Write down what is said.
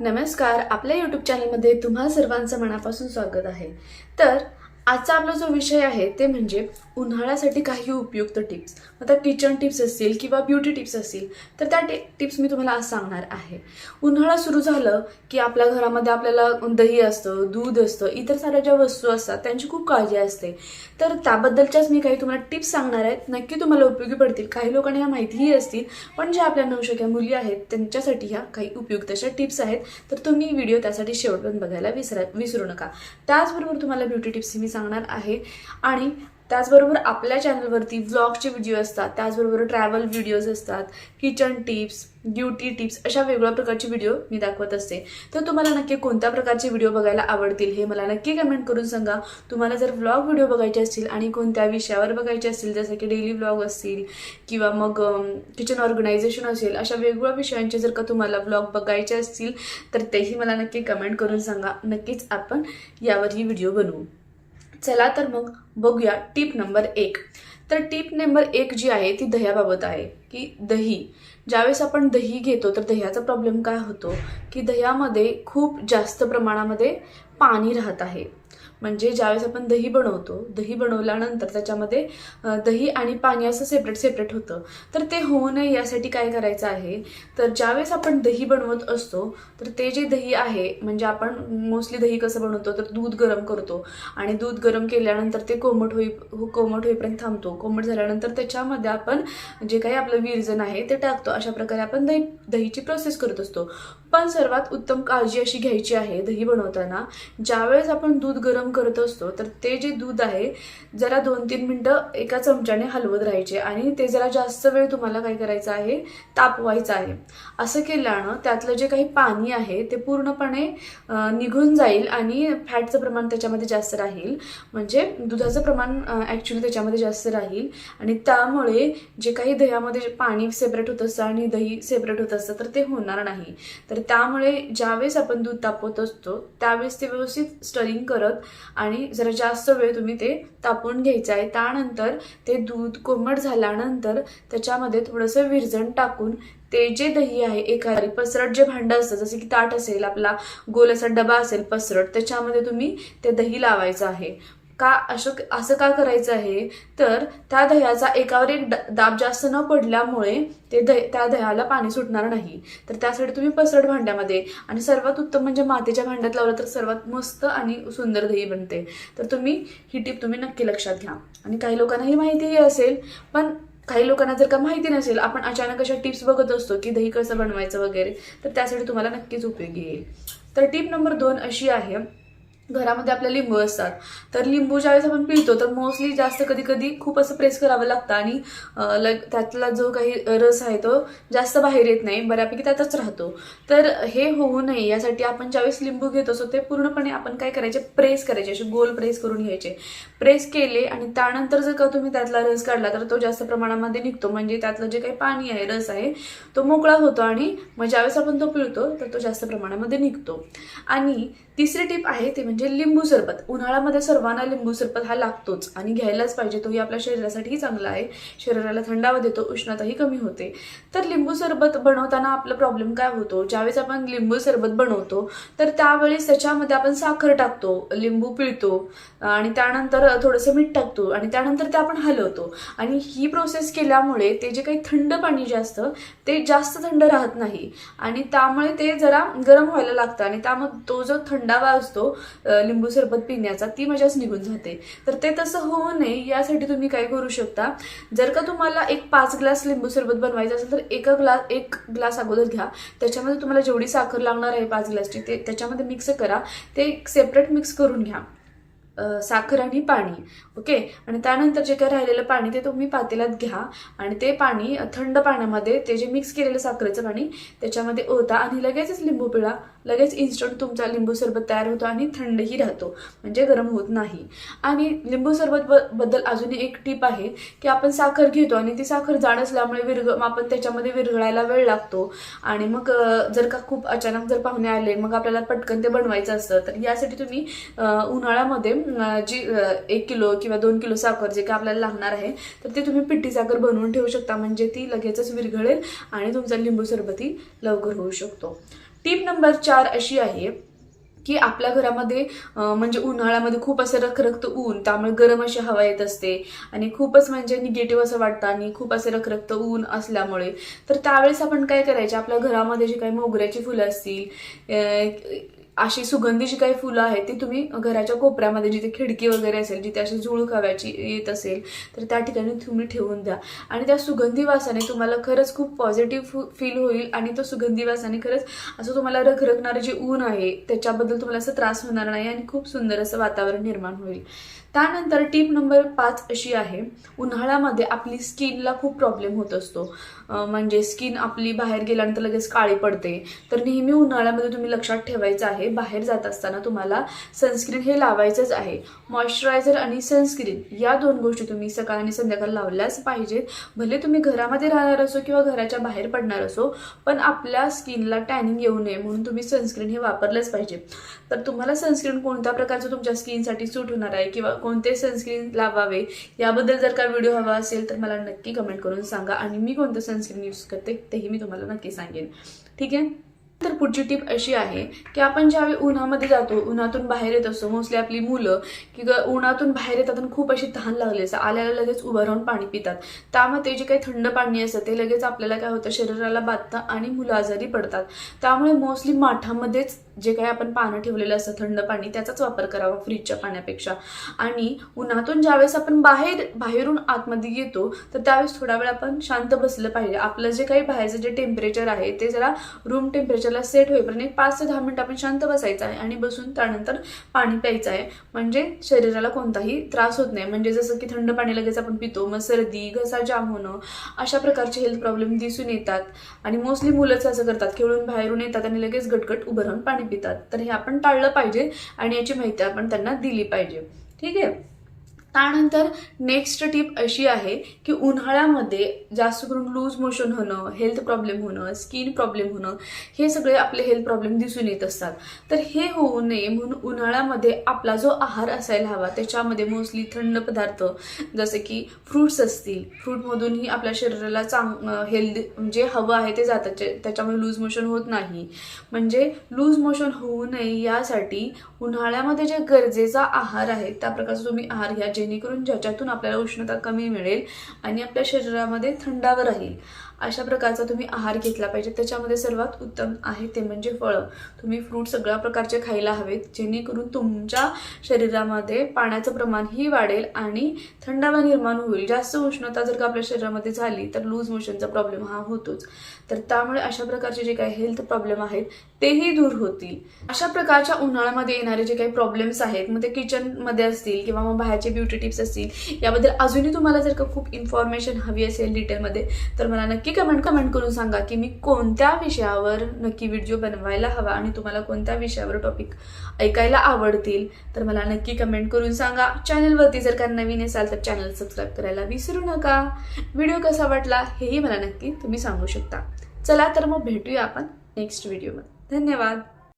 नमस्कार आपल्या यूट्यूब चॅनलमध्ये तुम्हा सर्वांचं मनापासून स्वागत आहे. तर आजचा आपला जो विषय आहे ते म्हणजे उन्हाळ्यासाठी काही उपयुक्त टिप्स आता किचन टिप्स असतील किंवा ब्युटी टिप्स असतील तर त्या टि टिप्स मी तुम्हाला आज सांगणार आहे. उन्हाळा सुरू झालं की आपल्या घरामध्ये आपल्याला दही असतं दूध असतं इतर साऱ्या ज्या वस्तू असतात त्यांची खूप काळजी असते. तर त्याबद्दलच्याच मी काही तुम्हाला टिप्स सांगणार आहेत. नक्की तुम्हाला उपयोगी पडतील. काही लोकांना ह्या माहितीही असतील पण ज्या आपल्या नवशक्या मुली आहेत त्यांच्यासाठी ह्या काही उपयुक्त अशा टिप्स आहेत. तर तुम्ही व्हिडिओ त्यासाठी शेवटपर्यंत बघायला विसरा विसरू नका. त्याचबरोबर तुम्हाला ब्युटी टिप्स मी सांगणार आहे. आणि त्याचबरोबर आपल्या चॅनलवरती व्लॉगचे व्हिडिओ असतात त्याचबरोबर ट्रॅव्हल व्हिडिओज असतात किचन टिप्स ब्युटी टिप्स अशा वेगवेगळ्या प्रकारचे व्हिडिओ मी दाखवत असते. तर तुम्हाला नक्की कोणत्या प्रकारचे व्हिडिओ बघायला आवडतील हे मला नक्की कमेंट करून सांगा. तुम्हाला जर व्लॉग व्हिडिओ बघायचे असतील आणि कोणत्या विषयावर बघायचे असतील जसं की डेली व्लॉग असतील किंवा मग किचन ऑर्गनायझेशन असेल अशा वेगवेगळ्या विषयांचे जर का तुम्हाला व्लॉग बघायचे असतील तर तेही मला नक्की कमेंट करून सांगा. नक्कीच आपण यावरही व्हिडिओ बनवू. चला तर मग बघूया टिप नंबर एक. तर टिप नंबर एक जी आहे ती दह्याबाबत आहे की दही. ज्यावेळेस आपण दही घेतो तर दह्याचा प्रॉब्लेम काय होतो? की दह्यामध्ये खूप जास्त प्रमाणामध्ये पाणी राहत आहे. म्हणजे ज्यावेळेस आपण दही बनवतो दही बनवल्यानंतर त्याच्यामध्ये दही आणि पाणी असं सेपरेट सेपरेट होतं. तर ते होऊ नये यासाठी काय करायचं आहे? तर ज्यावेळेस आपण दही बनवत असतो तर ते जे दही आहे म्हणजे आपण मोस्टली दही कसं बनवतो? तर दूध गरम करतो. आणि दूध गरम केल्यानंतर ते कोमट होई हो, कोमट होईपर्यंत थांबतो. कोमट झाल्यानंतर त्याच्यामध्ये आपण जे काही आपलं विरजन आहे ते टाकतो. अशा प्रकारे आपण दही दहीची प्रोसेस करत असतो. पण सर्वात उत्तम काळजी अशी घ्यायची आहे दही बनवताना. ज्यावेळेस आपण दूध गरम करत असतो तर ते जे दूध आहे जरा दोन तीन मिनटं एका चमच्याने हलवत राहायचे आणि ते जरा जास्त वेळ तुम्हाला काय करायचं आहे तापवायचं आहे. असं केल्यानं त्यातलं जे काही पाणी आहे ते पूर्णपणे निघून जाईल आणि फॅटचं प्रमाण त्याच्यामध्ये जास्त राहील. म्हणजे दुधाचं प्रमाण ॲक्च्युली त्याच्यामध्ये जास्त राहील. आणि त्यामुळे जे काही दह्यामध्ये जे पाणी सेपरेट होत असतं आणि दही सेपरेट होत असतं तर ते होणार नाही. तर तर त्यामुळे ज्यावेळेस आपण दूध तापवत असतो त्यावेळेस ते व्यवस्थित स्टरिंग करत आणि जरा जास्त वेळ तुम्ही ते तापवून घ्यायचं आहे. त्यानंतर ते दूध कोमट झाल्यानंतर त्याच्यामध्ये थोडंसं विरजण टाकून ते जे दही आहे एखादी पसरट जे भांडं असतं जसं की ताट असेल आपला गोल असा डबा असेल पसरट त्याच्यामध्ये तुम्ही ते दही लावायचं आहे. का असं असं का करायचं आहे? तर त्या दह्याचा एकावर एक दाब जास्त न पडल्यामुळे ते दह त्या दह्याला पाणी सुटणार नाही. तर त्यासाठी तुम्ही पसरट भांड्यामध्ये आणि सर्वात उत्तम म्हणजे मातीच्या भांड्यात लावलं तर सर्वात मस्त आणि सुंदर दही बनते. तर तुम्ही ही टिप तुम्ही नक्की लक्षात घ्या. आणि काही लोकांना ही माहितीही असेल पण काही लोकांना जर का माहिती नसेल आपण अचानक अशा टिप्स बघत असतो की दही कसं बनवायचं वगैरे तर त्यासाठी तुम्हाला नक्कीच उपयोगी येईल. तर टीप नंबर दोन अशी आहे घरामध्ये आपल्या लिंबू असतात. तर लिंबू ज्यावेळेस आपण पिळतो तर मोस्टली जास्त कधी कधी खूप असं प्रेस करावं लागतं आणि लाईक त्यातला जो काही रस आहे तो जास्त बाहेर येत नाही बऱ्यापैकी त्यातच राहतो. तर हे होऊ नये यासाठी आपण ज्यावेळेस लिंबू घेत असतो ते पूर्णपणे आपण काय करायचे? प्रेस करायचे असे गोल प्रेस करून घ्यायचे. प्रेस केले आणि त्यानंतर जर का तुम्ही त्यातला रस काढला तर तो जास्त प्रमाणामध्ये निघतो. म्हणजे त्यातलं जे काही पाणी आहे रस आहे तो मोकळा होतो आणि मग ज्यावेळेस आपण तो पिळतो तर तो जास्त प्रमाणामध्ये निघतो. आणि तिसरी टिप आहे ते म्हणजे म्हणजे लिंबू सरबत. उन्हाळ्यामध्ये सर्वांना लिंबू सरबत हा लागतोच आणि घ्यायलाच पाहिजे. तोही आपल्या शरीरासाठीही चांगला आहे. शरीराला थंडावा देतो उष्णताही कमी होते. तर लिंबू सरबत बनवताना आपला प्रॉब्लेम काय होतो? ज्यावेळेस आपण लिंबू सरबत बनवतो तर त्यावेळेस त्याच्यामध्ये आपण साखर टाकतो लिंबू पिळतो आणि त्यानंतर थोडंसं मीठ टाकतो आणि त्यानंतर ते आपण हलवतो. आणि ही प्रोसेस केल्यामुळे ते जे काही थंड पाणी जे असतं ते जास्त थंड राहत नाही. आणि त्यामुळे ते जरा गरम व्हायला लागतं आणि त्यामुळे तो जो थंडावा असतो लिंबू सरबत पिण्याचा ती मजाच निघून जाते. तर ते तसं होऊ नये यासाठी तुम्ही काय करू शकता? जर का तुम्हाला एक पाच ग्लास लिंबू सरबत बनवायचं असेल तर एका ग्लास एक ग्लास अगोदर घ्या. त्याच्यामध्ये तुम्हाला जेवढी साखर लागणार आहे पाच ग्लासची ते त्याच्यामध्ये मिक्स करा. ते सेपरेट मिक्स करून घ्या. साखर आणि पाणी ओके? आणि त्यानंतर जे काही राहिलेलं पाणी ते तुम्ही पातेल्यात घ्या. आणि ते पाणी थंड पाण्यामध्ये ते जे मिक्स केलेलं साखरेचं पाणी त्याच्यामध्ये ओता आणि लगेचच लिंबू पिळा. लगेच इन्स्टंट तुमचा लिंबू सरबत तयार होतो आणि थंडही राहतो. म्हणजे गरम होत नाही. आणि लिंबू सरबत बद्दल अजून एक टीप आहे की आपण साखर घेतो आणि ती साखर जाड असल्यामुळे विरघ आपण त्याच्यामध्ये विरघळायला वेळ लागतो. आणि मग जर का खूप अचानक जर पाहुणे आले मग आपल्याला पटकन ते बनवायचं असतं. तर यासाठी तुम्ही उन्हाळ्यामध्ये जी एक किलो किंवा दोन किलो साखर जे काय आपल्याला लागणार आहे तर ते तुम्ही पिठी साखर बनवून ठेवू शकता. म्हणजे ती लगेचच विरघळेल आणि तुमचा लिंबू सरबती लवकर होऊ शकतो. टिप नंबर चार अशी आहे की आपल्या घरामध्ये म्हणजे उन्हाळ्यामध्ये खूप असं रखरखत ऊन त्यामुळे गरम अशी हवा येत असते. आणि खूपच म्हणजे निगेटिव्ह असं वाटतं आणि खूप असं रखरखत ऊन असल्यामुळे. तर त्यावेळेस आपण काय करायचे? आपल्या घरामध्ये जी काही मोगऱ्याची फुलं असतील अशी सुगंधी जी काही फुलं आहेत ती तुम्ही घराच्या कोपऱ्यामध्ये जिथे खिडकी वगैरे असेल जिथे अशी झुळूक हव्याची येत असेल तर त्या ठिकाणी तुम्ही ठेवून द्या. आणि त्या सुगंधी वासाने तुम्हाला खरंच खूप पॉझिटिव्ह फील होईल आणि तो सुगंधी वासाने खरंच असं तुम्हाला रखरखणारं जे ऊन आहे त्याच्याबद्दल तुम्हाला असं त्रास होणार नाही आणि खूप सुंदर असं वातावरण निर्माण होईल. त्यानंतर टीप नंबर पाच अशी आहे उन्हाळ्यामध्ये आपली स्किनला खूप प्रॉब्लेम होत असतो. म्हणजे स्किन आपली बाहेर गेल्यानंतर लगेच काळी पडते. तर नेहमी उन्हाळ्यामध्ये तुम्ही लक्षात ठेवायचं आहे बाहेर जात असताना तुम्हाला सनस्क्रीन हे लावायचंच आहे. मॉइश्चरायझर आणि सनस्क्रीन या दोन गोष्टी तुम्ही सकाळ आणि संध्याकाळ लावल्याच पाहिजेत. भले तुम्ही घरामध्ये राहणार असो किंवा घराच्या बाहेर पडणार असो पण आपल्या स्किनला टॅनिंग येऊ नये म्हणून तुम्ही सनस्क्रीन हे वापरलंच पाहिजे. तर तुम्हाला सनस्क्रीन कोणत्या प्रकारचं तुमच्या स्किनसाठी सूट होणार आहे किंवा कोणते सनस्क्रीन लावावे याबद्दल जर का व्हिडिओ हवा असेल तर मला नक्की कमेंट करून सांगा आणि मी कोणतं सनस्क्रीन यूज करते तेही मी तुम्हाला नक्की सांगेन. ठीक आहे? तर पुढची टीप अशी आहे की आपण ज्यावेळी उन्हामध्ये जातो उन्हातून बाहेर येत असतो मोस्टली आपली मुलं की उन्हातून बाहेर येतात आणि खूप अशी तहान लागली असते आल्याला लगेच उभं राहून पाणी पितात. त्यामुळे ते जे काही थंड पाणी असतं ते लगेच आपल्याला काय होतं शरीराला बाधतं आणि मुलं आजारी पडतात. त्यामुळे मोस्टली माठामध्येच जे काही आपण पानं ठेवलेलं असतं थंड पाणी त्याचाच वापर करावा फ्रीजच्या पाण्यापेक्षा. आणि उन्हातून ज्यावेळेस आपण बाहेर बाहेरून आतमध्ये येतो तर त्यावेळेस थोडा वेळ आपण शांत बसलं पाहिजे. आपलं जे काही बाहेरचं जे टेम्परेचर आहे ते जरा रूम टेम्परेचरला सेट होईपर्यंत एक पाच ते दहा मिनिटं आपण शांत बसायचं आहे आणि बसून त्यानंतर पाणी प्यायचं आहे. म्हणजे शरीराला कोणताही त्रास होत नाही. म्हणजे जसं की थंड पाणी लगेच आपण पितो मग सर्दी घसा जाम होणं अशा प्रकारचे हेल्थ प्रॉब्लेम दिसून येतात. आणि मोस्टली मुलंच असं करतात. खेळून बाहेरून येतात आणि लगेच गटगट उभं राहून पाणी पितात. तर हे आपण टाळलं पाहिजे आणि याची माहिती आपण त्यांना दिली पाहिजे. ठीक आहे? त्यानंतर नेक्स्ट टिप अशी आहे की उन्हाळ्यामध्ये जास्त करून लूज मोशन होणं हेल्थ प्रॉब्लेम होणं स्किन प्रॉब्लेम होणं हे सगळे आपले हेल्थ प्रॉब्लेम दिसून येत असतात. तर हे होऊ नये म्हणून उन्हाळ्यामध्ये आपला जो आहार असायला हवा त्याच्यामध्ये मोस्टली थंड पदार्थ जसे की फ्रूट्स असतील. फ्रूटमधूनही आपल्या शरीराला चांग हेल्दी म्हणजे हवं आहे ते जातं त्याच्यामुळे लूज मोशन होत नाही. म्हणजे लूज मोशन होऊ नये यासाठी उन्हाळ्यामध्ये जे गरजेचा आहार आहे त्या प्रकारचा तुम्ही आहार घ्या जेणेकरून ज्याच्यातून आपल्याला उष्णता कमी मिळेल आणि आपल्या शरीरामध्ये थंडावर राहील अशा प्रकारचा तुम्ही आहार घेतला पाहिजे. त्याच्यामध्ये सर्वात उत्तम आहे ते म्हणजे फळं. तुम्ही फ्रूट सगळ्या प्रकारचे खायला हवेत जेणेकरून तुमच्या शरीरामध्ये पाण्याचं प्रमाणही वाढेल आणि थंडावा निर्माण होईल. जास्त उष्णता जर का आपल्या शरीरामध्ये झाली तर लूज मोशनचा प्रॉब्लेम हा होतोच. तर त्यामुळे अशा प्रकारचे जे काही हेल्थ प्रॉब्लेम आहेत तेही दूर होतील. अशा प्रकारच्या उन्हाळ्यामध्ये येणारे जे काही प्रॉब्लेम्स आहेत मग ते किचनमध्ये असतील किंवा मग बाहेरचे ब्युटी टिप्स असतील याबद्दल अजूनही तुम्हाला जर का खूप इन्फॉर्मेशन हवी असेल डिटेलमध्ये तर मला नक्की नक्की कमेंट कमेंट करून सांगा की मी कोणत्या विषयावर नक्की व्हिडिओ बनवायला हवा आणि तुम्हाला कोणत्या विषयावर टॉपिक ऐकायला आवडतील तर मला नक्की कमेंट करून सांगा. चॅनलवरती जर का नवीन असाल तर चॅनल सबस्क्राईब करायला विसरू नका. व्हिडिओ कसा वाटला हेही मला नक्की तुम्ही सांगू शकता. चला तर मग भेटूया आपण नेक्स्ट व्हिडिओमध्ये धन्यवाद.